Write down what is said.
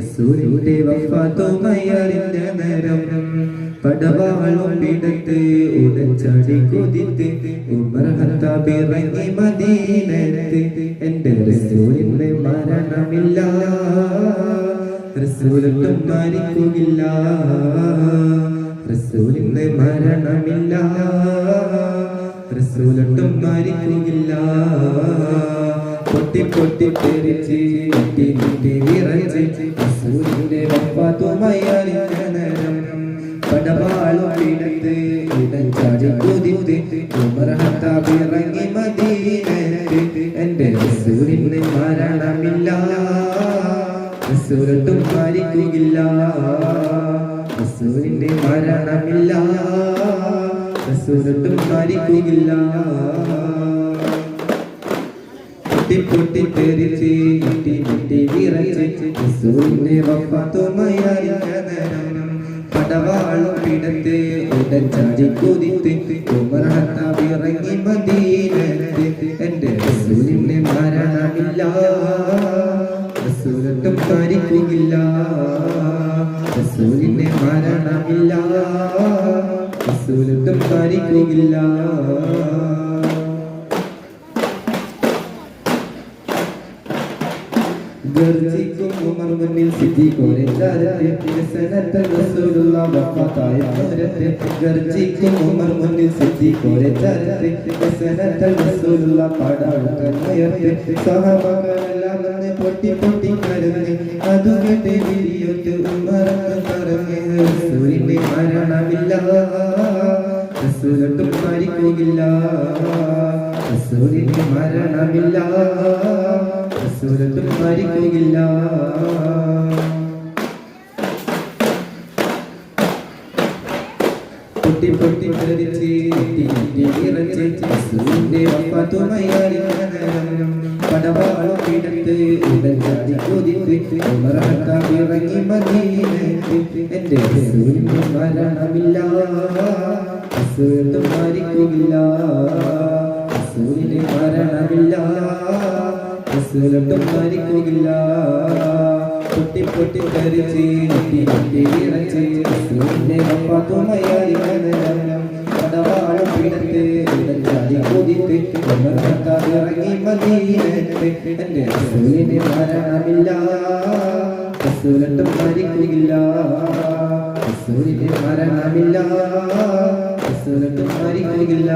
റസൂലിന്റെ റസൂലിന് മരണമില്ല. റസൂലൊട്ടും റസൂലിന് മരണമില്ല. പൊട്ടി പൊട്ടി തെറിച്ച് മുട്ടി മുട്ടി വിറച്ച് റസൂലിന്റെ വഫാത്തുമയറിഞ്ഞ നേരം പടവാളും പിടത്ത് ഇടഞ്ചാടി കുതിത്ത് ഉമർ ഹത്താബ് ഇറങ്ങി മദീനത്ത് എന്റെ റസൂലിന് മരണമില്ല. റസൂലൊട്ടും മരിക്കുകയില്ല. റസൂലിന്റെ മരണമില്ല. റസൂലൊട്ടും മരിക്കുകയില്ല. പൊട്ടി പൊട്ടി തെരിച്ച് മുട്ടി മുട്ടി വിറച്ച് പടവാളും പിടത്ത് ഉടച്ചാടി ചാടി കുതിത്ത് ഇറങ്ങി മദീനത്ത്. എന്റെ റസൂലിന് മരണമില്ല. റസൂലൊട്ടും മരിക്കുകയില്ല റസൂലിന് മരണമില്ല. റസൂലൊട്ടും മരിക്കുകയില്ല ഗർജിക്കും ഉമർ മുന്നിൽ സിദ്ദീഖോരെ ചരത്തെ സനത്തൽ റസൂലുള്ള വഫാത്തായ ഹദരത്തെ ഗർജിക്കും ഉമർ മുന്നിൽ സിദ്ദീഖോരെ ചരത്തെ സനത്തൽ റസൂലുള്ള പാടാടുത്ത നയത്തെ സഹബകളെല്ലാം വന്ന് പൊട്ടി പൊട്ടി കരഞ്ഞ് അതു കേട്ട് വിരിയൊത്ത് ഉമറങ്ങ് പറഞ്ഞ് റസൂലിന്റെ മരണമില്ല. റസൂലൊട്ടും മരിക്കുകയില്ല റസൂലിന്റെ മരണമില്ല. റസൂലൊട്ടും മരിക്കുകയില്ല പൊട്ടി പൊട്ടി റസൂലിന്റെ വഫാത്തുമയറിഞ്ഞ നേരം പടവാളും പിടത്ത് ഉടൻ ചാടി കൊതിത്ത് ഹത്താബ് ഇറങ്ങി മദീനത്ത് എന്റെ മരണമില്ല. റസൂലൊട്ടും റസൂലൊട്ടും മരിക്കുകയില്ല പൊട്ടി പൊട്ടി ഞെട്ടി ഞെട്ടി വിറച്ച് റസൂലിന്റെ വഫാത്തുമയറിഞ്ഞ നേരം പടവാളും പിടത്ത് ചാടി കൊതിത്ത് ഇറങ്ങി മദീനത്ത്. എന്റെ റസൂലിന് മരണമില്ല. മരണമില്ല. മരിക്കുകയില്ല